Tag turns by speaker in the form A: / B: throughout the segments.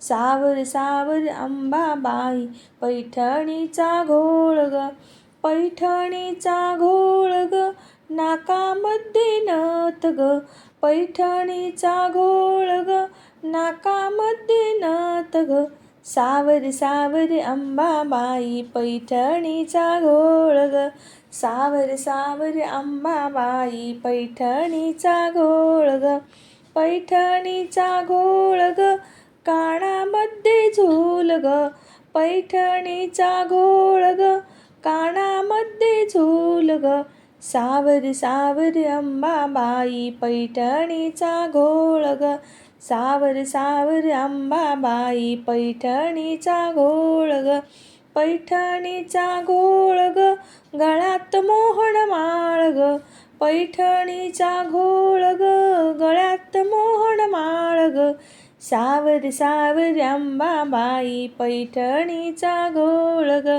A: सावर सावर अंबाबाई पैठणीचा घोळ ग पैठणीचा घोळ ग नाकामध्ये नथ ग पैठणीचा घोळ ग नाकामध्ये नथ ग सावर सावर अंबाबाई पैठणीचा घोळ ग सावर सावर अंबाबाई पैठणीचा घोळ ग पैठणीचा घोळ ग कानामध्ये झूल ग पैठणीचा घोळ ग. कानामध्ये झूल ग सावर सावर अंबाबाई पैठणीचा घोळ ग. सावर सावर अंबाबाई पैठणीचा घोळ ग. पैठणीचा घोळ ग गळ्यात मोहन माळ ग. पैठणीचा घोळ ग गळ्यात मोहन माळ ग. सावर सावर अंबाबाई पैठणीचा घोळ ग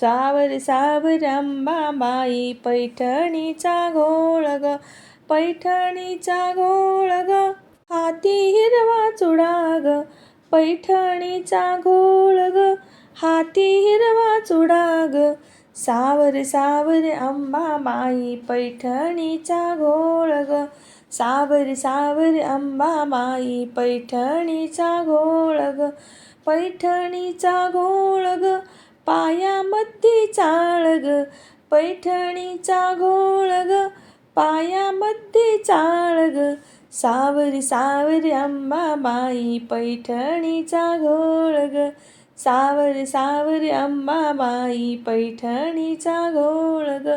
A: सावर सावर अंबाबाई पैठणीचा घोळ ग पैठणीचा घोळ ग हाती हिरवा चुडा ग पैठणीचा घोळ ग हाती हिरवा चुडा ग सावर सावर अंबाबाई पैठणीचा घोळ ग सावर सावर अंबाबाई पैठणीचा घोळ ग पैठणीचा घोळ ग पायामध्ये चाळ ग पैठणीचा घोळ ग पायामध्ये चाळ ग सावर सावरी अंबाबाई पैठणीचा घोळ ग सावर सावरी अंबाबाई पैठणीचा घोळ ग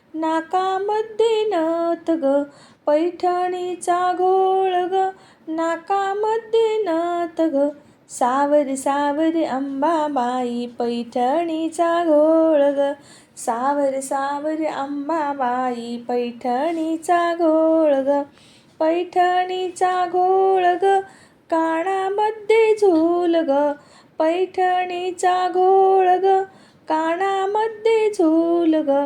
A: नाकामध्ये नथ ग पैठणीचा घोळ ग. नाकामध्ये नथ ग सावर सावरी अंबाबाई पैठणीचा घोळ ग. सावर सावर अंबाबाई पैठणीचा घोळ ग. पैठणीचा घोळ ग कानामध्ये झूल ग. पैठणीचा घोळ ग कानामध्ये झूल ग.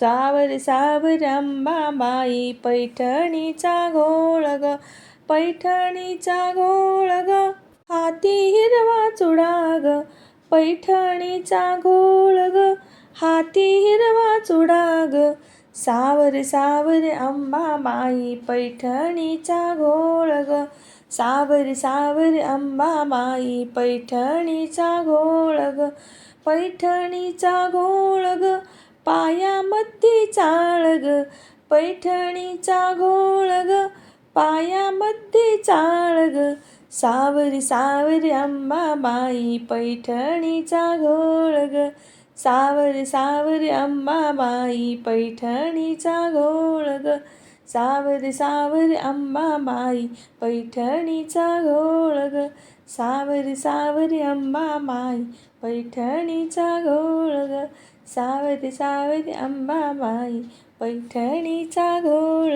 A: सावर सावर अंबाबाई पैठणीचा घोळ ग पैठणीचा घोळ ग हाती हिरवा चुडा ग पैठणीचा घोळ ग हाती हिरवा चुडा ग सावर अंबा अंबाबाई पैठणीचा घोळ ग सावर अंबा अंबाबाई पैठणीचा घोळ ग पैठणीचा घोळ ग पायामध्ये चाळ ग पैठणीचा घोळ ग पायामध्ये चाळ ग सावरी सावरी अंबाबाई पैठणीचा घोळ ग सावरी सावरी अंबाबाई पैठणीचा घोळ ग सावरी सावरी अंबाबाई पैठणीचा घोळ ग सावर सावर अंबाबाई पैठणीचा घोळ ग सावध सावध अंबाबाई पैठणीचा घोळ.